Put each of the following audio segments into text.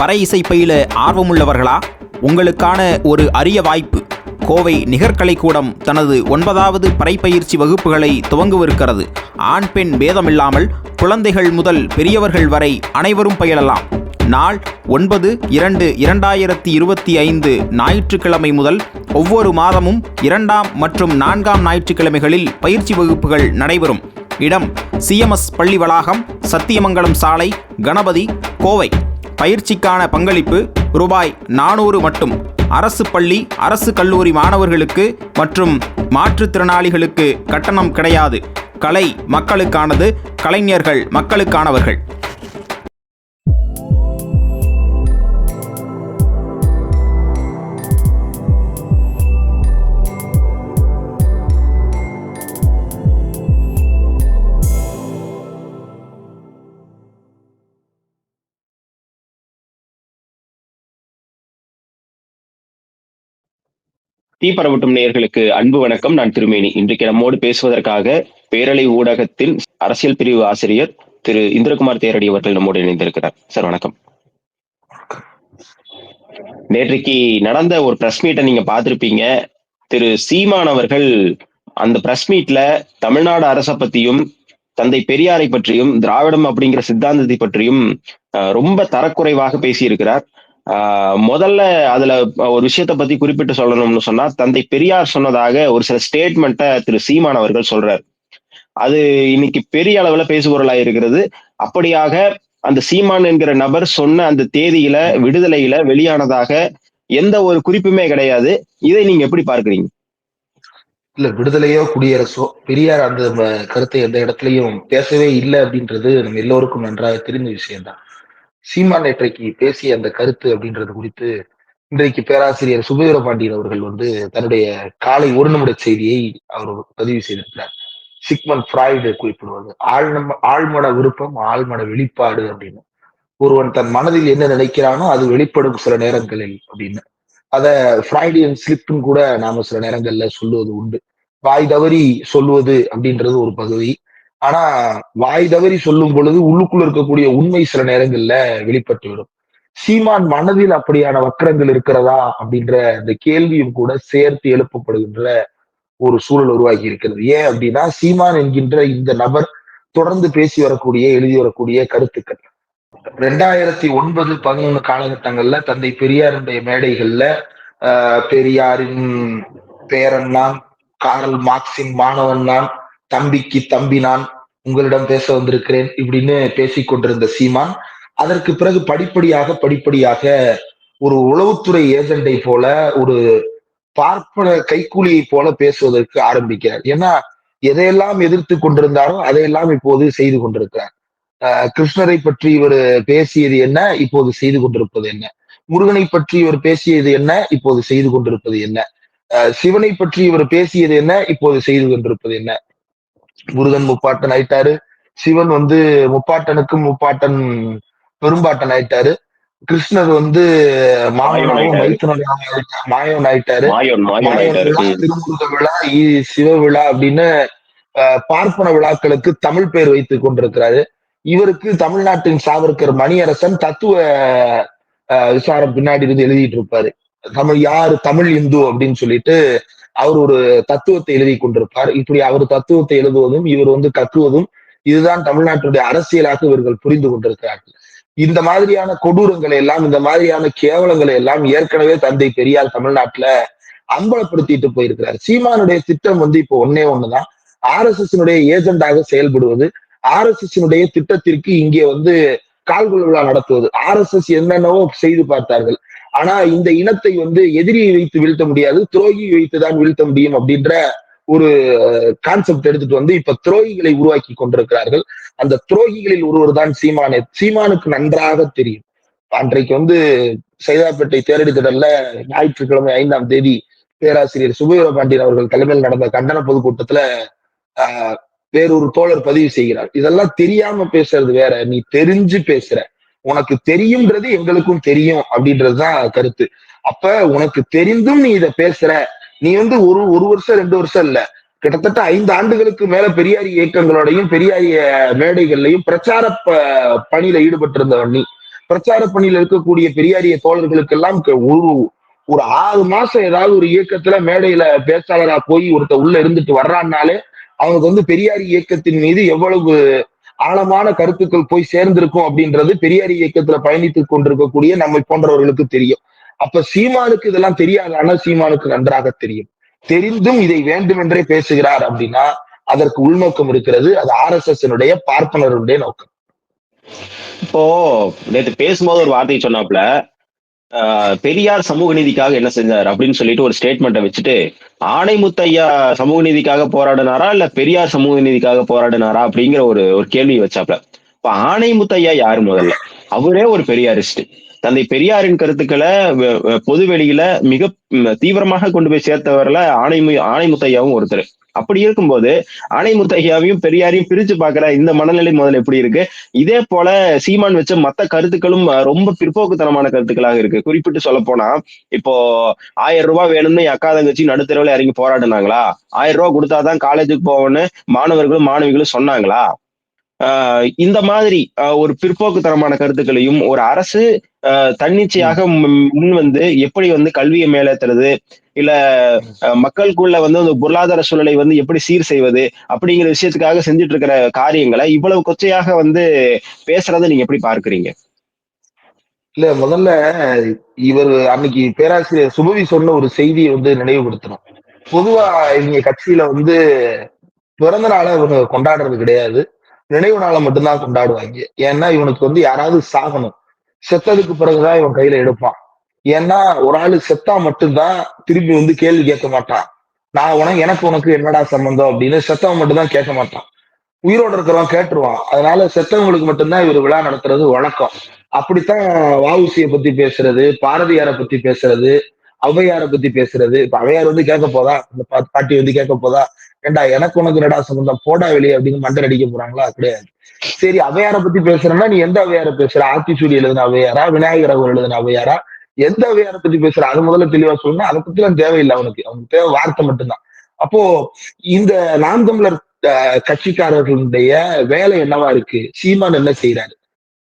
பறை இசை பயில ஆர்வமுள்ளவர்களா? உங்களுக்கான ஒரு அரிய வாய்ப்பு. கோவை நிகர்கலைக்கூடம் தனது ஒன்பதாவது பறைப்பயிற்சி வகுப்புகளை துவங்கவிருக்கிறது. ஆண் பெண் பேதமில்லாமல் குழந்தைகள் முதல் பெரியவர்கள் வரை அனைவரும் பயிலலாம். நாள் ஒன்பது இரண்டு இரண்டாயிரத்தி இருபத்தி ஐந்து ஞாயிற்றுக்கிழமை முதல் ஒவ்வொரு மாதமும் இரண்டாம் மற்றும் நான்காம் ஞாயிற்றுக்கிழமைகளில் பயிற்சி வகுப்புகள் நடைபெறும். இடம் சிஎம்எஸ் பள்ளி வளாகம் சத்தியமங்கலம் சாலை கணபதி கோவை. பயிற்சிக்கான பங்களிப்பு ரூபாய் நானூறு மட்டும். அரசு பள்ளி அரசு கல்லூரி மாணவர்களுக்கு மற்றும் மாற்றுத்திறனாளிகளுக்கு கட்டணம் கிடையாது. கலை மக்களுக்கானது கலைஞர்கள் மக்களுக்கானவர்கள். தீப்பரவட்டும் நேயர்களுக்கு அன்பு வணக்கம். நான் திருமேனி. இன்றைக்கு நம்மோடு பேசுவதற்காக பேரலை ஊடகத்தின் அரசியல் பிரிவு ஆசிரியர் திரு இந்திரகுமார் தேரடி அவர்கள் நம்மோடு இணைந்திருக்கிறார். சார் வணக்கம். நேற்றைக்கு நடந்த ஒரு பிரஸ் மீட்டை நீங்க பார்த்திருப்பீங்க. திரு சீமான் அவர்கள் அந்த பிரஸ் மீட்ல தமிழ்நாடு அரசை பத்தியும் தந்தை பெரியாரை பற்றியும் திராவிடம் அப்படிங்கிற சித்தாந்தத்தை பற்றியும் ரொம்ப தரக்குறைவாக பேசியிருக்கிறார். முதல்ல அதுல ஒரு விஷயத்தை பத்தி குறிப்பிட்டு சொல்லணும்னு சொன்னா தந்தை பெரியார் சொன்னதாக ஒரு சில ஸ்டேட்மெண்ட்டை திரு சீமான் அவர்கள் சொல்றார். அது இன்னைக்கு பெரிய அளவுல பேசுபொருளா இருக்கிறது. அப்படியாக அந்த சீமான் என்கிற நபர் சொன்ன அந்த தேதியில விடுதலையில வெளியானதாக எந்த ஒரு குறிப்புமே கிடையாது. இதை நீங்க எப்படி பார்க்கறீங்க? இல்ல விடுதலையோ குடியரசோ பெரியார் அந்த கருத்தை எந்த இடத்துலயும் பேசவே இல்லை அப்படின்றது நம்ம எல்லோருக்கும் நன்றாக தெரிந்த விஷயம்தான். சீமான் நேற்றைக்கு பேசிய அந்த கருத்து அப்படின்றது குறித்து இன்றைக்கு பேராசிரியர் சுபவீர பாண்டியன் அவர்கள் வந்து தன்னுடைய காலை ஒரு நிமிட செய்தியை அவர் பதிவு செய்திருக்கிறார். சிக்மன் ஃப்ராய்டு குறிப்பிடுவது. ஆழ்நம் ஆழ்மன விருப்பம் ஆழ்மன வெளிப்பாடு அப்படின்னு. ஒருவன் தன் மனதில் என்ன நினைக்கிறானோ அது வெளிப்படும் சில நேரங்களில் அப்படின்னு. அத ஃப்ராய்டியன் ஸ்லிப்னு கூட நாம சில நேரங்கள்ல சொல்லுவது உண்டு. வாய் தவறி சொல்லுவது அப்படின்றது ஒரு பகுதி. ஆனா வாய் தவறி சொல்லும் பொழுது உள்ளுக்குள்ள இருக்கக்கூடிய உண்மை சில நேரங்கள்ல வெளிப்பட்டு விடும். சீமான் மனதில் அப்படியான வக்கரங்கள் இருக்கிறதா அப்படின்ற அந்த கேள்வியும் கூட சேர்த்து எழுப்பப்படுகின்ற ஒரு சூழல் உருவாகி இருக்கிறது. ஏன் அப்படின்னா சீமான் என்கின்ற இந்த நபர் தொடர்ந்து பேசி வரக்கூடிய எழுதி வரக்கூடிய கருத்துக்கள். ரெண்டாயிரத்தி ஒன்பது பதினொன்று காலகட்டங்கள்ல தந்தை பெரியாருடைய மேடைகள்ல ஆஹ் பெரியாரின் பேரன் நான் காரல் மார்க்சின் மாணவன் நான் தம்பிக்கு தம்பி நான் உங்களிடம் பேச வந்திருக்கிறேன் இப்படின்னு பேசி கொண்டிருந்த சீமான் அதற்கு பிறகு படிப்படியாக படிப்படியாக ஒரு உளவுத்துறை ஏஜெண்டை போல ஒரு பார்ப்பன கைக்கூலியை போல பேசுவதற்கு ஆரம்பிக்கிறார். ஏன்னா எதையெல்லாம் எதிர்த்து கொண்டிருந்தாரோ அதையெல்லாம் இப்போது செய்து கொண்டிருக்கிறார். ஆஹ் கிருஷ்ணரை பற்றி இவர் பேசியது என்ன இப்போது செய்து கொண்டிருப்பது என்ன? முருகனை பற்றி இவர் பேசியது என்ன இப்போது செய்து கொண்டிருப்பது என்ன? ஆஹ் சிவனை பற்றி இவர் பேசியது என்ன இப்போது செய்து கொண்டிருப்பது என்ன? முருகன் முப்பாட்டன் ஆயிட்டாரு. சிவன் வந்து முப்பாட்டனுக்கும் முப்பாட்டன் பெரும்பாட்டன் ஆயிட்டாரு. கிருஷ்ணர் வந்து மாமனாவும் மைத்தனாவும் ஆயிட்டாரு. மாயவன் ஆயிட்டாரு. திருமுருக விழா சிவ விழா அப்படின்னு பார்ப்பன விழாக்களுக்கு தமிழ் பெயர் வைத்துக் கொண்டிருக்கிறாரு. இவருக்கு தமிழ்நாட்டின் சாவர்கர் மணியரசன் தத்துவ விசாரம் பின்னாடி இருந்து எழுதிட்டு இருப்பாரு. தமிழ் யாரு? தமிழ் இந்து அப்படின்னு சொல்லிட்டு அவர் ஒரு தத்துவத்தை எழுதி கொண்டிருப்பார். இப்படி அவர் தத்துவத்தை எழுதுவதும் இவர் வந்து கத்துவதும் இதுதான் தமிழ்நாட்டுடைய அரசியலாக இவர்கள் புரிந்து கொண்டிருக்கிறார்கள். இந்த மாதிரியான கொடூரங்களை எல்லாம் இந்த மாதிரியான கேவலங்களை எல்லாம் ஏற்கனவே தந்தை பெரியார் தமிழ்நாட்டுல அம்பலப்படுத்திட்டு போயிருக்கிறார். சீமானுடைய திட்டம் வந்து இப்போ ஒன்னே ஒண்ணுதான். ஆர் எஸ் எஸ் ஏஜெண்டாக செயல்படுவது ஆர் எஸ் எஸ் திட்டத்திற்கு இங்கே வந்து கால்குல விழா நடத்துவது. ஆர் எஸ் எஸ் என்னென்னவோ செய்து பார்த்தார்கள். ஆனா இந்த இனத்தை வந்து எதிரியை வைத்து வீழ்த்த முடியாது துரோகியை வைத்துதான் வீழ்த்த முடியும் அப்படின்ற ஒரு கான்செப்ட் எடுத்துட்டு வந்து இப்ப துரோகிகளை உருவாக்கி கொண்டிருக்கிறார்கள். அந்த துரோகிகளில் ஒருவர் தான் சீமானே. சீமானுக்கு நன்றாக தெரியும். அன்றைக்கு வந்து சைதாப்பேட்டை தேரடி திடல்ல ஞாயிற்றுக்கிழமை ஐந்தாம் தேதி பேராசிரியர் சுபவீர பாண்டியன் அவர்கள் தலைமையில் நடந்த கண்டன பொதுக்கூட்டத்துல ஆஹ் வேறொரு தோழர் பதிவு செய்கிறார். இதெல்லாம் தெரியாம பேசுறது வேற நீ தெரிஞ்சு பேசுற. உனக்கு தெரியும்ன்றது எங்களுக்கும் தெரியும் அப்படின்றதுதான் கருத்து. அப்ப உனக்கு தெரிந்தும் நீ இத பேசுற. நீ வந்து ஒரு ஒரு வருஷம் ரெண்டு வருஷம் இல்ல. கிட்டத்தட்ட ஐந்து ஆண்டுகளுக்கு மேல பெரியார் இயக்கங்களோடையும் பெரியாரிய மேடைகள்லையும் பிரச்சார ப- பணியில ஈடுபட்டிருந்தவன் நீ. பிரச்சார பணியில இருக்கக்கூடிய பெரியாரிய தோழர்களுக்கெல்லாம் ஒரு ஒரு ஆறு மாசம் ஏதாவது ஒரு இயக்கத்துல மேடையில பேச்சாளரா போய் ஒருத்த உள்ள இருந்துட்டு வர்றான்னாலே அவனுக்கு வந்து பெரியாரி இயக்கத்தின் மீது எவ்வளவு ஆழமான கருத்துக்கள் போய் சேர்ந்திருக்கும் அப்படின்றது பெரியார் இயக்கத்துல பயணித்துக் கொண்டிருக்கக்கூடிய நம்மை போன்றவர்களுக்கு தெரியும். அப்ப சீமானுக்கு இதெல்லாம் தெரியாதான? சீமானுக்கு நன்றாக தெரியும். தெரிந்தும் இதை வேண்டுமென்றே பேசுகிறார் அப்படின்னா அதற்கு உள்நோக்கம் இருக்கிறது அது ஆர் எஸ் எஸ் பார்ப்பனருடைய நோக்கம். இப்போ நேற்று பேசும்போது ஒரு வார்த்தை சொன்னாப்ல பெரியார் சமூக நீதிக்காக என்ன செஞ்சார் அப்படின்னு சொல்லிட்டு ஒரு ஸ்டேட்மெண்ட்டை வச்சுட்டு ஆணைமுத்தையா சமூக நீதிக்காக போராடினாரா இல்ல பெரியார் சமூக நீதிக்காக போராடினாரா அப்படிங்கிற ஒரு ஒரு கேள்வி வச்சாப்ல. இப்ப ஆணைமுத்தையா யாரு முதல்ல? அவரே ஒரு பெரியாரிஸ்ட் தந்தை பெரியாரின் கருத்துக்களை பொது வெளியில மிக தீவிரமாக கொண்டு போய் சேர்த்தவர்ல ஆணைமு ஆணைமுத்தையாவும் ஒருத்தர். அப்படி இருக்கும்போது ஆணைமுத்தையாவையும் பெரியாரையும் பிரிச்சு பாக்குற இந்த மனநிலை முதல்ல எப்படி இருக்கு? இதே போல சீமான் வச்ச மத்த கருத்துக்களும் ரொம்ப பிற்போக்குத்தனமான கருத்துக்களாக இருக்கு. குறிப்பிட்டு சொல்ல போனா இப்போ ஆயிரம் ரூபாய் வேணும்னு அக்கா தங்கச்சி நடுத்தரவுல இறங்கி போராடினாங்களா? ஆயிரம் ரூபாய் கொடுத்தாதான் காலேஜுக்கு போவோம்னு மாணவர்களும் மாணவிகளும் சொன்னாங்களா? இந்த மாதிரி ஒரு பிற்போக்குத்தனமான கருத்துக்களையும் ஒரு அரசு தன்னிச்சையாக முன் வந்து எப்படி வந்து கல்வியை மேலேத்துறது இல்ல மக்களுக்குள்ள வந்து அந்த பொருளாதார சூழலை வந்து எப்படி சீர் செய்வது அப்படிங்கிற விஷயத்துக்காக செஞ்சுட்டு இருக்கிற காரியங்களை இவ்வளவு கொச்சையாக வந்து பேசுறதை நீங்க எப்படி பார்க்கறீங்க? இல்ல முதல்ல இவர் அன்னைக்கு பேராசிரியர் சுபவி சொன்ன ஒரு செய்தியை வந்து நினைவுபடுத்தணும். பொதுவா இவங்க கட்சியில வந்து பிறந்த நாளை இவங்க கொண்டாடுறது கிடையாது. நினைவு நாளை மட்டும்தான் கொண்டாடுவாங்க. ஏன்னா இவனுக்கு வந்து யாராவது சாகணும். செத்ததுக்கு பிறகுதான் இவன் கையில எடுப்பான். ஏன்னா ஒரு ஆளு செத்தா மட்டும்தான் திரும்பி வந்து கேள்வி கேட்க மாட்டான். நான் உனக்கு எனக்கு உனக்கு என்னடா சம்பந்தம் அப்படின்னு செத்தவன் மட்டும்தான் கேட்க மாட்டான். உயிரோட இருக்கிறவன் கேட்டுருவான். அதனால செத்தவங்களுக்கு மட்டும்தான் இவர் விழா நடத்துறது வழக்கம். அப்படித்தான் வாவுசிய பத்தி பேசுறது பாரதியாரை பத்தி பேசுறது ஔவையாரை பத்தி பேசுறது. இப்ப அவையார் வந்து கேட்க போதா? இந்த பாட்டி வந்து கேட்க போதா? ஏண்டா எனக்கு உனக்கு ரெடா சம்பந்தம்? போடா வெளியே அப்படின்னு மண்டல் அடிக்க போறாங்களா? கிடையாது. சரி அவையார பத்தி பேசுறேன்னா நீ எந்த அவையார பேசுற? ஆத்திசூடி எழுதின அவையாரா? விநாயகர் அவர் எழுதின அவையாரா? எந்த அவையார பத்தி பேசுற? அது முதல்ல தெளிவா சொல்லணும் அதை பத்தி எல்லாம் தேவையில்லை அவனுக்கு. அவனுக்கு தேவை வார்த்தை மட்டும்தான். அப்போ இந்த நாம் தமிழர் கட்சிக்காரர்களுடைய வேலை என்னவா இருக்கு? சீமான் என்ன செய்யறாரு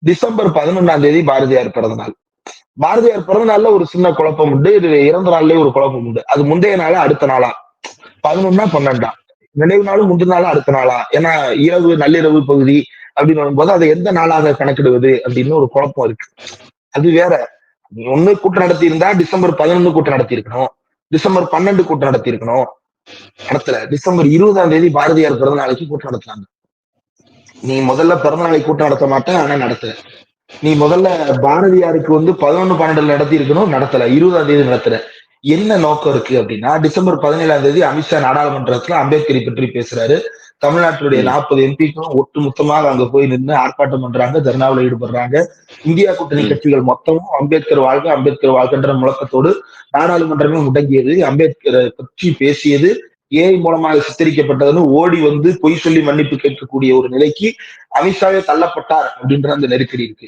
டிசம்பர் பதினொன்னாம் தேதி பாரதியார் பிறந்த நாள். பாரதியார் பிறந்த நாள்ல ஒரு சின்ன குழப்பம் உண்டு. இது இறந்த நாள்லயே ஒரு குழப்பம் உண்டு. அது முந்தைய நாளா அடுத்த நாளா? பதினொன்னா பன்னெண்டா? நினைவு நாளும் முந்தின நாளா அடுத்த நாளா? ஏன்னா இரவு நள்ளிரவு பகுதி அப்படின்னு வரும்போது அதை எந்த நாளாக கணக்கிடுவது அப்படின்னு ஒரு குழப்பம் இருக்கு. அது வேற. நீ ஒண்ணு கூட்டம் நடத்தி இருந்தா டிசம்பர் பதினொன்னு கூட்டம் நடத்தி இருக்கணும் டிசம்பர் பன்னெண்டு கூட்டம் நடத்தி இருக்கணும் நடத்தல டிசம்பர் இருபதாம் தேதி பாரதியார் பிறந்த நாளைக்கு கூட்டம் நடத்துறாங்க. நீ முதல்ல பிறந்த நாளைக்கு கூட்டம் நடத்த மாட்டேன் ஆனா நடத்துற. நீ முதல்ல பாரதியாருக்கு வந்து பதினொன்னு பன்னெண்டுல நடத்தி இருக்கணும் நடத்தல. இருபதாம் தேதி நடத்துற. என்ன நோக்கம் இருக்கு அப்படின்னா டிசம்பர் பதினேழாம் தேதி அமித்ஷா நாடாளுமன்றத்துல அம்பேத்கரை பற்றி பேசுறாரு தமிழ்நாட்டுடைய ம். நாற்பது எம்பிக்களும் ஒட்டு மொத்தமாக அங்க போய் நின்று ஆர்ப்பாட்டம் பண்றாங்க தர்ணாவில் ஈடுபடுறாங்க இந்தியா கூட்டணி. கட்சிகள் மொத்தமும் அம்பேத்கர் வாழ்க அம்பேத்கர் வாழ்கின்ற முழக்கத்தோடு நாடாளுமன்றமே முடங்கியது அம்பேத்கரை பற்றி பேசியது ஏஐ மூலமாக சித்தரிக்கப்பட்டதுன்னு ஓடி வந்து பொய் சொல்லி மன்னிப்பு கேட்கக்கூடிய ஒரு நிலைக்கு அமித்ஷாவே தள்ளப்பட்டார் அப்படின்ற அந்த நெருக்கடி இருக்கு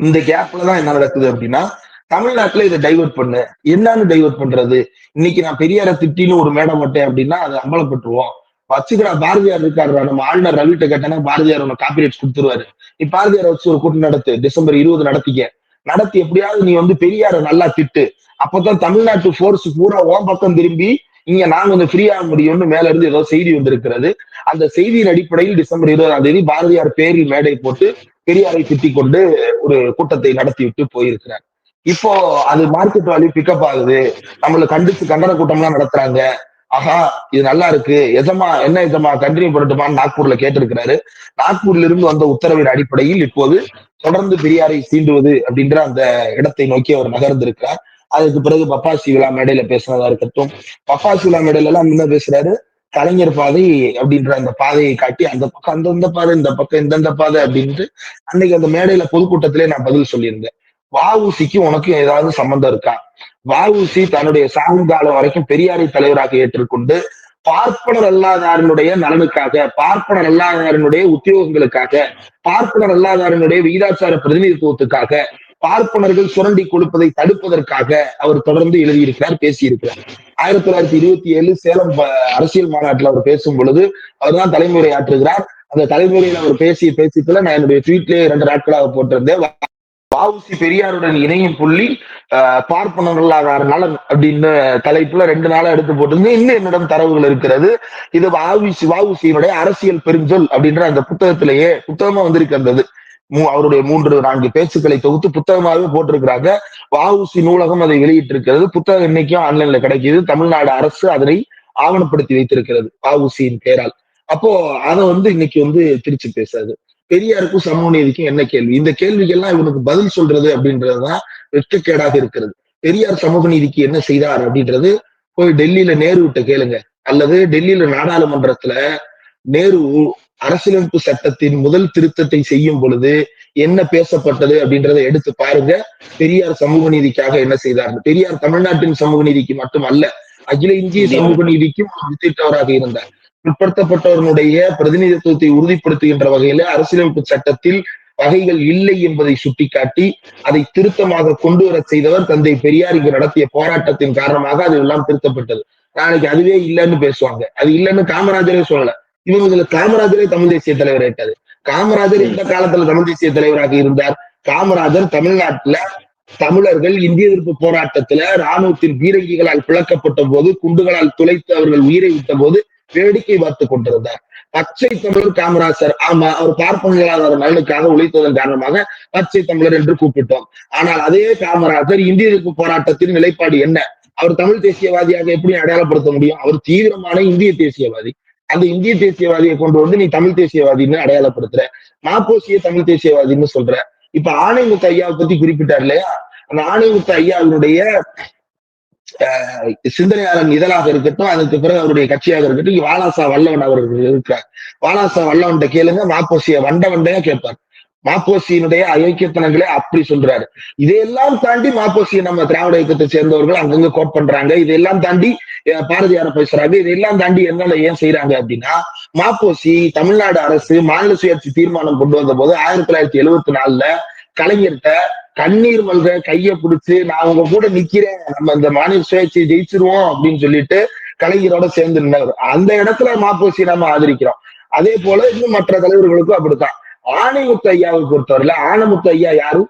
இந்த கேப்ல தான் என்ன நடக்குது அப்படின்னா தமிழ்நாட்டுல இதை டைவர்ட் பண்ணு. என்னன்னு டைவர்ட் பண்றது? இன்னைக்கு நான் பெரியார திட்டின்னு ஒரு மேடம் மட்டேன் அப்படின்னா அதை அம்பலப்பட்டுருவோம். வச்சுக்கிறா பாரதியார் இருக்காரு நம்ம ஆளுநர் ரவிட்ட கேட்டனா பாரதியார் உனக்கு காப்பிரைட்ஸ் கொடுத்துருவாரு. நீ பாரதியார் வச்சு ஒரு கூட்டம் நடத்து டிசம்பர் இருபது நடத்திக்க. நடத்தி எப்படியாவது நீ வந்து பெரியார நல்லா திட்டு. அப்பதான் தமிழ்நாட்டு போர்ஸ் பூரா ஓம் பக்கம் திரும்பி இங்க நான் கொஞ்சம் ஃப்ரீயாக முடியும்னு மேல இருந்து ஏதோ செய்தி வந்திருக்கிறது. அந்த செய்தியின் அடிப்படையில் டிசம்பர் இருபதாம் தேதி பாரதியார் பேரில் மேடை போட்டு பெரியாரை திட்டிக் கொண்டு ஒரு கூட்டத்தை நடத்தி விட்டு போயிருக்கிறார். இப்போ அது மார்க்கெட் வேல்யூ பிக்கப் ஆகுது. நம்மள கண்டிச்சு கண்டன கூட்டம்லாம் நடத்துறாங்க. ஆஹா இது நல்லா இருக்கு. எதமா என்ன எதமா கண்டினியூ பண்ணட்டுமான்னு நாக்பூர்ல கேட்டிருக்கிறாரு. நாக்பூர்ல இருந்து வந்த உத்தரவின் அடிப்படையில் இப்போது தொடர்ந்து பெரியாரை சீண்டுவது அப்படின்ற அந்த இடத்தை நோக்கி அவர் நகர்ந்திருக்கிறார். அதுக்கு பிறகு பப்பாசி விழா மேடையில பேசுனதா இருக்கட்டும். பப்பாசி விழா மேடையில எல்லாம் என்ன பேசுறாரு. கலைஞர் பாதை அப்படின்ற அந்த பாதையை காட்டி அந்த பக்கம் அந்தந்த பாதை இந்த பக்கம் இந்தந்த பாதை அப்படின்ட்டு அன்னைக்கு அந்த மேடையில பொதுக்கூட்டத்திலே நான் பதில் சொல்லியிருந்தேன். வஉசிக்கு உனக்கு ஏதாவது சம்பந்தம் இருக்கா? வஉசி தன்னுடைய சாகு வரைக்கும் பெரியாரை தலைவராக ஏற்றுக்கொண்டு பார்ப்பனர் அல்லாதாரனுடைய நலனுக்காக பார்ப்பனர் அல்லாதாரனுடைய உத்தியோகங்களுக்காக பார்ப்பனர் அல்லாதாரனுடைய விகிதாச்சார பிரதிநிதித்துவத்துக்காக பார்ப்பனர்கள் சுரண்டி கொடுப்பதை தடுப்பதற்காக அவர் தொடர்ந்து எழுதியிருக்கிறார் பேசியிருக்கிறார். ஆயிரத்தி தொள்ளாயிரத்தி இருபத்தி ஏழு சேலம் அரசியல் மாநாட்டில் அவர் பேசும் பொழுது அவர்தான் தலைமுறை ஆற்றுகிறார் அந்த தலைமுறையில் அவர் பேசிய பேசியதுல நான் என்னுடைய ட்வீட்லயே இரண்டு நாட்களாக போட்டிருந்தேன். பாவுசி பெரியாருடன் இணையும் புள்ளி பார்ப்பனர்களாக நலன் அப்படின்னு தலைப்புல ரெண்டு நாளா எடுத்து போட்டிருந்து இன்னும் என்னிடம் தரவுகள் இருக்கிறது. இது வாவுசி வாவுசியினுடைய அரசியல் பெருஞ்சொல் அப்படின்ற அந்த புத்தகத்திலேயே புத்தகமா வந்திருக்கு அந்த இது. மூ- அவருடைய மூன்று நான்கு பேச்சுக்களை தொகுத்து புத்தகமாகவே போட்டிருக்கிறாங்க. வாவுசி நூலகம் அதை வெளியிட்டிருக்கிறது. புத்தகம் இன்னைக்கும் ஆன்லைன்ல கிடைக்குது. தமிழ்நாடு அரசு அதனை ஆவணப்படுத்தி வைத்திருக்கிறது வாவுசியின் பெயரால் அப்போ அதை வந்து இன்னைக்கு வந்து திருச்சி பேசாது பெரியாருக்கும் சமூக நீதிக்கும் என்ன கேள்வி? இந்த கேள்விக்கெல்லாம் இவனுக்கு பதில் சொல்றது அப்படின்றதுதான் வெட்கக்கேடாக இருக்கிறது. பெரியார் சமூக நீதிக்கு என்ன செய்தார் அப்படின்றது போய் டெல்லியில நேரு விட்ட கேளுங்க. அல்லது டெல்லியில நாடாளுமன்றத்துல நேரு அரசியலமைப்பு சட்டத்தின் முதல் திருத்தத்தை செய்யும் பொழுது என்ன பேசப்பட்டது அப்படின்றத எடுத்து பாருங்க. பெரியார் சமூக நீதிக்காக என்ன செய்தார்? பெரியார் தமிழ்நாட்டின் சமூக நீதிக்கு மட்டும் அல்ல அகில இந்திய சமூக நீதிக்கும் வித்திட்டவராக இருந்தார். பிற்படுத்தப்பட்டவர்களுடைய பிரதிநிதித்துவத்தை உறுதிப்படுத்துகின்ற வகையில அரசியலமைப்பு சட்டத்தில் வகைகள் இல்லை என்பதை சுட்டிக்காட்டி அதை திருத்தமாக கொண்டு வர செய்தவர் தந்தை பெரியார் இங்கு நடத்திய போராட்டத்தின் காரணமாக அது எல்லாம் திருத்தப்பட்டது. நாளைக்கு அதுவே இல்லைன்னு பேசுவாங்க. அது இல்லைன்னு காமராஜரே சொல்லல. இவங்க காமராஜரே தமிழ் தேசிய தலைவர் ஆயிட்டாரு காமராஜர் இந்த காலத்துல தமிழ் தேசிய தலைவராக இருந்தார். காமராஜர் தமிழ்நாட்டுல தமிழர்கள் இந்திய எதிர்ப்பு போராட்டத்துல ராணுவத்தின் பீரங்கிகளால் பிளக்கப்பட்ட போது குண்டுகளால் துளைத்து அவர்கள் உயிரை விட்ட போது வேடிக்கை பார்த்து கொண்டிருந்தார். பச்சை தமிழர் காமராசர் ஆமா அவர் பார்ப்பனர்களால் நலனுக்காக உழைத்ததன் காரணமாக பச்சை தமிழர் என்று கூப்பிட்டோம். ஆனால் அதே காமராஜர் இந்திய எதிர்ப்பு போராட்டத்தின் நிலைப்பாடு என்ன? அவர் தமிழ் தேசியவாதியாக எப்படி அடையாளப்படுத்த முடியும்? அவர் தீவிரமான இந்திய தேசியவாதி. அந்த இந்திய தேசியவாதியை கொண்டு வந்து நீ தமிழ் தேசியவாதின்னு அடையாளப்படுத்துற. மாப்போசிய தமிழ் தேசியவாதின்னு சொல்ற. இப்ப ஆணைமுத்து ஐயாவை பத்தி குறிப்பிட்டார் இல்லையா? அந்த ஆணைமுத்து ஐயாவினுடைய சிந்தனையாளன் இதழாக இருக்கட்டும் அதுக்கு பிறகு அவருடைய கட்சியாக இருக்கட்டும் வாலாசா வல்லவன் அவர்கள் இருக்கிறார். வாலாசா வல்லவன்ட்ட கேளுங்க மாப்போசிய வண்ட வண்டையா கேட்பார். மாப்போசியினுடைய அயோக்கியத்தனங்களே அப்படி சொல்றாரு. இதையெல்லாம் தாண்டி மாப்போசியை நம்ம திராவிட இயக்கத்தை சேர்ந்தவர்கள் அங்கங்க கோட் பண்றாங்க. இதையெல்லாம் தாண்டி பாரதியார பேசுறாங்க. இதையெல்லாம் தாண்டி என்னால ஏன் செய்யறாங்க அப்படின்னா மாப்போசி தமிழ்நாடு அரசு மாநில சுயாட்சி தீர்மானம் கொண்டு வந்த போது ஆயிரத்தி தொள்ளாயிரத்தி எழுவத்தி நாலுல கலைஞர்கிட்ட கண்ணீர் மல்க கைய பிடிச்சு நான் உங்க கூட நிக்கிறேன். நம்ம இந்த மாநில சுயாட்சியை ஜெயிச்சிருவோம் அப்படின்னு சொல்லிட்டு கலைஞரோட சேர்ந்து நின்றவர் அந்த இடத்துல மாப்போசி நம்ம ஆதரிக்கிறோம். அதே போல இன்னும் மற்ற தலைவர்களுக்கும் அப்படித்தான். ஆணைமுத்து ஐயாவை பொறுத்தவரையில ஆனமுத்து ஐயா யாரு?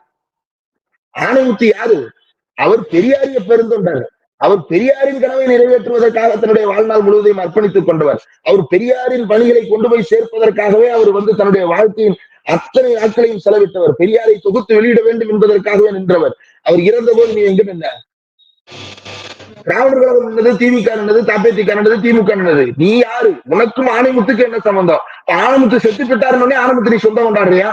ஆணைமுத்து யாரு? அவர் பெரியாரிய பெருந்தொண்டர். அவர் பெரியாரின் கனவை நிறைவேற்றுவதற்காக தன்னுடைய வாழ்நாள் முழுவதையும் அர்ப்பணித்துக் கொண்டவர். அவர் பெரியாரின் பணிகளை கொண்டு போய் சேர்ப்பதற்காகவே அவர் வந்து தன்னுடைய வாழ்க்கையின் அத்தனை நாட்களையும் செலவிட்டவர். பெரியாரை தொகுத்து வெளியிட வேண்டும் என்பதற்காகவே நின்றவர். அவர் இறந்த போது நீ எங்க நின்ன? திராவிடர் கழகம் நின்னது திமுக நின்றது தாப்பேத்திக நின்றது திமுக நின்றது நீ யாரு? உனக்கும் ஆணைமுத்துக்கு என்ன சம்பந்தம்? இப்ப ஆணைமுத்து செத்து விட்டாருன்னு ஆணைமுத்து நீ சொந்தம் கொண்டாடுறியா?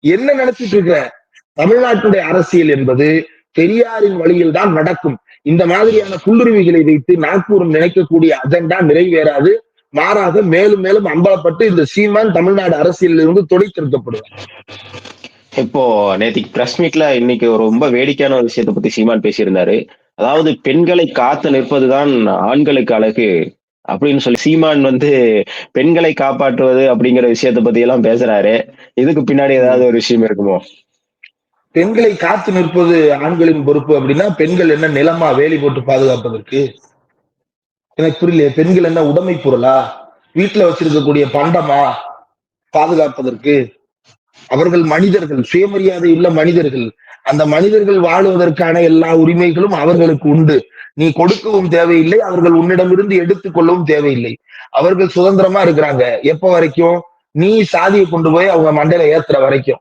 என்ன நினைச்சிட்டு இருக்க? தமிழ்நாட்டுடைய அரசியல் என்பது பெரியாரின் வழியில் தான் நடக்கும். இந்த மாதிரியான புல்லுருவிகளை வைத்து நாக்பூரும் நினைக்கக்கூடிய அஜெண்டா நிறைவேறாது. மாறாக மேலும் மேலும் அம்பலப்பட்டு இந்த சீமான் தமிழ்நாடு அரசியலில் இருந்து துடைத்திருக்கப்படுவார் இப்போ நேத்திக்கு பிரஸ் மீட்ல இன்னைக்கு ஒரு ரொம்ப வேடிக்கையான ஒரு விஷயத்தை பத்தி சீமான் பேசியிருந்தாரு. அதாவது பெண்களை காத்து நிற்பதுதான் ஆண்களுக்கு அழகு அப்படின்னு சொல்லி சீமான் வந்து பெண்களை காப்பாற்றுவது அப்படிங்கிற விஷயத்தை பத்தி எல்லாம் பேசுறாரு. இதுக்கு பின்னாடி ஏதாவது ஒரு விஷயம் இருக்குமோ? பெண்களை காத்து நிற்பது ஆண்களின் பொறுப்பு அப்படின்னா பெண்கள் என்ன நிலமா வேலி போட்டு பாதுகாப்பதற்கு? எனக்கு புரியலையே பெண்கள் என்ன உடைமை பொருளா? வீட்டுல வச்சிருக்கக்கூடிய பண்டமா? பாதுகாப்பதற்கு. அவர்கள் மனிதர்கள் சுயமரியாதை உள்ள மனிதர்கள். அந்த மனிதர்கள் வாழுவதற்கான எல்லா உரிமைகளும் அவர்களுக்கு உண்டு. நீ கொடுக்கவும் தேவையில்லை அவர்கள் உன்னிடமிருந்து எடுத்துக்கொள்ளவும் தேவையில்லை. அவர்கள் சுதந்திரமா இருக்கிறாங்க. எப்ப வரைக்கும்? நீ சாதியை கொண்டு போய் அவங்க மண்டையில ஏத்துற வரைக்கும்.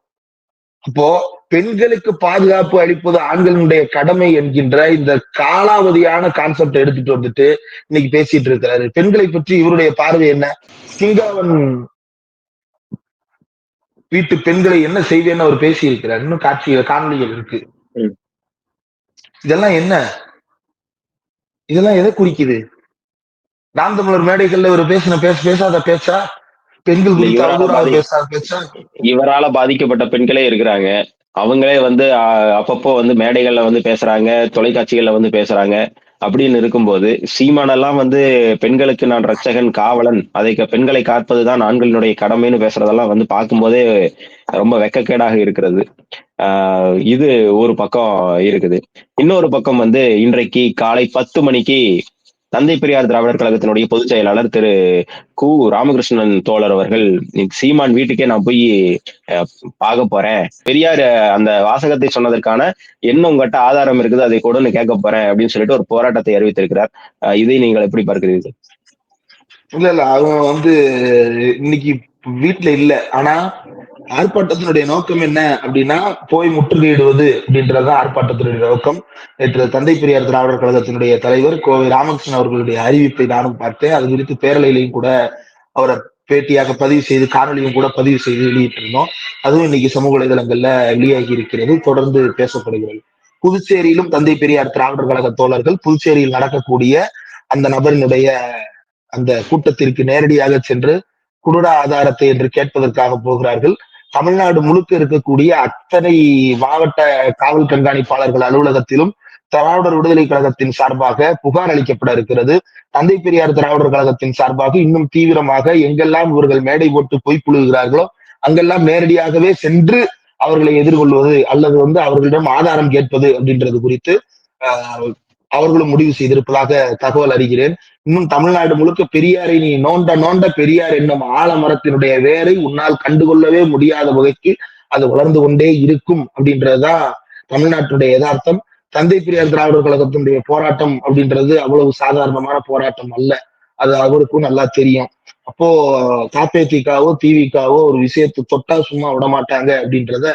அப்போ பெண்களுக்கு பாதுகாப்பு அளிப்பது ஆண்களுடைய கடமை என்கின்ற இந்த காலாவதியான கான்செப்ட் எடுத்துட்டு வந்துட்டு இன்னைக்கு பேசிட்டு இருக்கிறாரு. பெண்களை பற்றி இவருடைய பார்வை என்ன? சிங்காவன் வீட்டு பெண்களை என்ன செய்வேன்னு அவர் பேசி இருக்கிறார் இன்னும் காட்சிகள் காணொலிகள் இருக்கு. இதெல்லாம் என்ன? இதெல்லாம் எதை குறிக்குது? நாம் தமிழர் மேடைகள்ல ஒரு பேசின பேச பேசாத பேச்சா? பெண்கள் பேசாத பேச்சா? இவரால பாதிக்கப்பட்ட பெண்களே இருக்கிறாங்க. அவங்களே வந்து அப்பப்போ வந்து மேடைகள்ல வந்து பேசுறாங்க தொலைக்காட்சிகள்ல வந்து பேசுறாங்க. அப்படின்னு இருக்கும்போது சீமானெல்லாம் வந்து பெண்களுக்கு நான் ரட்சகன் காவலன் அதை பெண்களை பெண்களை காப்பதுதான் ஆண்களினுடைய கடமைன்னு பேசுறதெல்லாம் வந்து பார்க்கும்போதே ரொம்ப வெக்கக்கேடாக இருக்கிறது. ஆஹ் இது ஒரு பக்கம் இருக்குது. இன்னொரு பக்கம் வந்து இன்றைக்கு காலை பத்து மணிக்கு தந்தை பெரியார் திராவிடர் கழகத்தினுடைய பொதுச் செயலாளர் திரு கு ராமகிருஷ்ணன் தோழர் அவர்கள் சீமான் வீட்டுக்கே நான் போய் அஹ், பார்க்க போறேன். பெரியார் அந்த வாசகத்தை சொன்னதற்கான என்ன உங்ககிட்ட ஆதாரம் இருக்குது அதை கூட கேட்க போறேன் அப்படின்னு சொல்லிட்டு ஒரு போராட்டத்தை அறிவித்திருக்கிறார். இதை நீங்கள் எப்படி பார்க்கிறீர்கள்? இல்ல இல்ல அவன் வந்து இன்னைக்கு வீட்டுல இல்ல. ஆனா ஆர்ப்பாட்டத்தினுடைய நோக்கம் என்ன அப்படின்னா போய் முற்றுகையிடுவது அப்படின்றது ஆர்ப்பாட்டத்தினுடைய நோக்கம். நேற்று தந்தை பெரியார் திராவிடர் கழகத்தினுடைய தலைவர் கோவை ராமகிருஷ்ணன் அவர்களுடைய அறிவிப்பை நானும் பார்த்தேன். அது குறித்து பேரலையிலையும் கூட அவரை பேட்டியாக பதிவு செய்து காணொலியும் கூட பதிவு செய்து வெளியிட்டிருந்தோம். அதுவும் இன்னைக்கு சமூக வலைதளங்கள்ல வெளியாகி இருக்கிறது. தொடர்ந்து பேசப்படுகிறது. புதுச்சேரியிலும் தந்தை பெரியார் திராவிடர் கழக தோழர்கள் புதுச்சேரியில் நடக்கக்கூடிய அந்த நபரினுடைய அந்த கூட்டத்திற்கு நேரடியாக சென்று குடுடா ஆதாரத்தை என்று கேட்பதற்காக போகிறார்கள். தமிழ்நாடு முழுக்க இருக்கக்கூடிய அத்தனை மாவட்ட காவல் கண்காணிப்பாளர்கள் அலுவலகத்திலும் திராவிடர் விடுதலை கழகத்தின் சார்பாக புகார் அளிக்கப்பட இருக்கிறது. தந்தை பெரியார் திராவிடர் கழகத்தின் சார்பாக இன்னும் தீவிரமாக எங்கெல்லாம் இவர்கள் மேடை போட்டு பொய் புழுகிறார்களோ அங்கெல்லாம் நேரடியாகவே சென்று அவர்களை எதிர்கொள்வது அல்லது வந்து அவர்களிடம் ஆதாரம் கேட்பது அப்படின்றது குறித்து ஆஹ், அவர்களும் முடிவு செய்திருப்பதாக தகவல் அறிகிறேன். இன்னும் தமிழ்நாடு முழுக்க பெரியாரை நீ நோண்ட நோண்ட பெரியார் என்னும் ஆலமரத்தினுடைய வேரை உன்னால் கண்டுகொள்ளவே முடியாத வகைக்கு அது வளர்ந்து கொண்டே இருக்கும் அப்படின்றதுதான் தமிழ்நாட்டுடைய யதார்த்தம். தந்தை பெரியார் திராவிடர் கழகத்தினுடைய போராட்டம் அப்படின்றது அவ்வளவு சாதாரணமான போராட்டம் அல்ல. அது அவருக்கும் நல்லா தெரியும். அப்போ காப்பேத்திக்காவோ திவிக்காவோ ஒரு விஷயத்தை தொட்டா சும்மா விட மாட்டாங்க அப்படின்றத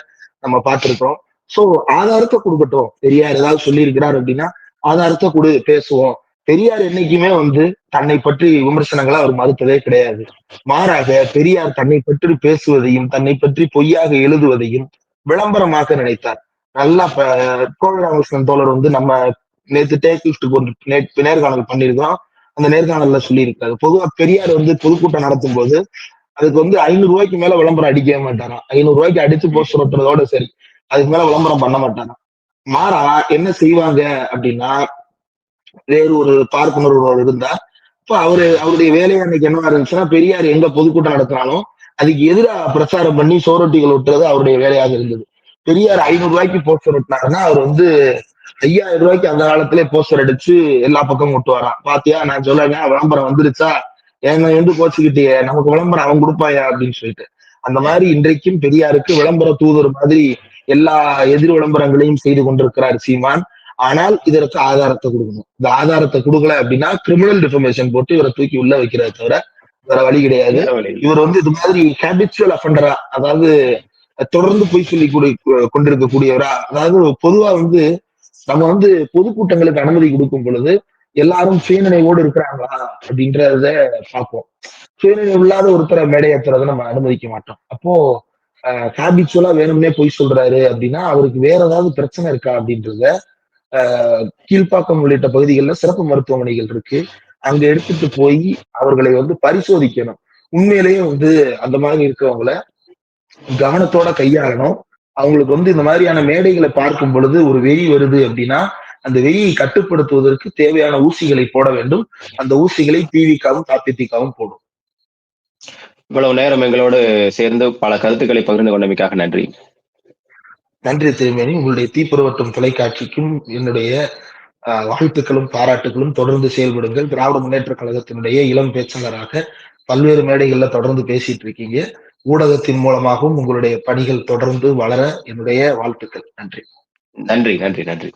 நம்ம பார்த்திருக்கிறோம். சோ ஆதாரத்தை கொடுக்கட்டும். பெரியார் ஏதாவது சொல்லியிருக்கிறார் அப்படின்னா ஆதாரத்தை கொடு பேசுவோம். பெரியார் என்னைக்குமே வந்து தன்னை பற்றி விமர்சனங்களை அவர் மறுத்ததே கிடையாது. மாறாக பெரியார் தன்னை பற்றி பேசுவதையும் தன்னை பற்றி பொய்யாக எழுதுவதையும் விளம்பரமாக்க நினைத்தார். நல்லா ப- ராமகிருஷ்ணன் தோழர் வந்து நம்ம நேற்று டேக் ஒரு நேற்று நேர்காணல் பண்ணியிருக்கோம் அந்த நேர்காணல்ல சொல்லியிருக்காரு. பொதுவா பெரியார் வந்து பொதுக்கூட்டம் நடத்தும் போது அதுக்கு வந்து ஐநூறு ரூபாய்க்கு மேல விளம்பரம் அடிக்கவே மாட்டாராம். ஐநூறு ரூபாய்க்கு அடிச்சு போஸ்டர் ஒட்டுறதோட சரி அதுக்கு மேல விளம்பரம் பண்ண மாட்டாராம். மாறா என்ன செய்வாங்க அப்படின்னா வேறு ஒரு பார்ப்பனர் இருந்தா இப்போ இப்ப அவரு அவருடைய வேலையை அன்னைக்கு என்னவா இருந்துச்சுன்னா பெரியார் எங்க பொதுக்கூட்டம் நடத்தினாலும் அதுக்கு எதிராக பிரச்சாரம் பண்ணி சோரொட்டிகள் ஒட்டுறது அவருடைய வேலையாக இருந்தது. பெரியார் ஐநூறு ரூபாய்க்கு போஸ்டர் ஒட்டினாருன்னா அவர் வந்து ஐயாயிரம் ரூபாய்க்கு அந்த காலத்திலே போஸ்டர் அடிச்சு எல்லா பக்கமும் ஒட்டுவாராம். பாத்தியா நான் சொல்லுங்க விளம்பரம் வந்துருச்சா? ஏங்க வந்து கோச்சுக்கிட்டே நமக்கு விளம்பரம் அவன் கொடுப்பாயா? அப்படின்னு சொல்லிட்டு. அந்த மாதிரி இன்றைக்கும் பெரியாருக்கு விளம்பர தூதர் மாதிரி எல்லா எதிர் விளம்பரங்களையும் செய்து கொண்டிருக்கிறார் சீமான். ஆனால் இதற்கு ஆதாரத்தை கொடுக்கணும். இந்த ஆதாரத்தை கொடுக்கல அப்படின்னா கிரிமினல் டிஃபர்மேஷன் போட்டு இவரை தூக்கி உள்ள வைக்கிறத தவிர வேற வழி கிடையாது. இவர் வந்து இது மாதிரி ஹேபிச்சுவல் அஃபண்டரா அதாவது தொடர்ந்து பொய் சொல்லி கூடி- கொண்டிருக்கக்கூடியவரா அதாவது பொதுவா வந்து நம்ம வந்து பொதுக்கூட்டங்களுக்கு அனுமதி கொடுக்கும் பொழுது எல்லாரும் சுயநினைவோடு இருக்கிறாங்களா அப்படின்றத பார்ப்போம். சுயநினைவு இல்லாத ஒருத்தரை மேடையேற்றுறதை நம்ம அனுமதிக்க மாட்டோம். அப்போ ஹேபிச்சுவலா வேணும்னே பொய் சொல்றாரு அப்படின்னா அவருக்கு வேற ஏதாவது பிரச்சனை இருக்கா அப்படின்றத ஆஹ் கீழ்ப்பாக்கம் உள்ளிட்ட பகுதிகளில் சிறப்பு மருத்துவமனைகள் இருக்கு. அங்க எடுத்துட்டு போய் அவர்களை வந்து பரிசோதிக்கணும். உண்மையிலேயே வந்து அந்த மாதிரி இருக்கவங்கள கவனத்தோட கையாளணும். அவங்களுக்கு வந்து இந்த மாதிரியான மேடைகளை பார்க்கும் பொழுது ஒரு வெறி வருது அப்படின்னா அந்த வெறியை கட்டுப்படுத்துவதற்கு தேவையான ஊசிகளை போட வேண்டும். அந்த ஊசிகளை டிவிக்காவும் காப்பித்திக்காவும் போடும் இவ்வளவு நேரம் எங்களோடு சேர்ந்து பல கருத்துக்களை பகிர்ந்து கொண்டமைக்காக நன்றி. நன்றி திருமேனி. உங்களுடைய தீப்புரவட்டும் தொலைக்காட்சிக்கும் என்னுடைய வாழ்த்துக்களும் பாராட்டுகளும் தொடர்ந்து செயல்படுங்கள். திராவிட முன்னேற்ற கழகத்தினுடைய இளம் பேச்சாளராக பல்வேறு மேடைகள்ல தொடர்ந்து பேசிட்டு இருக்கீங்க. ஊடகத்தின் மூலமாகவும் உங்களுடைய பணிகள் தொடர்ந்து வளர என்னுடைய வாழ்த்துக்கள். நன்றி. நன்றி நன்றி நன்றி.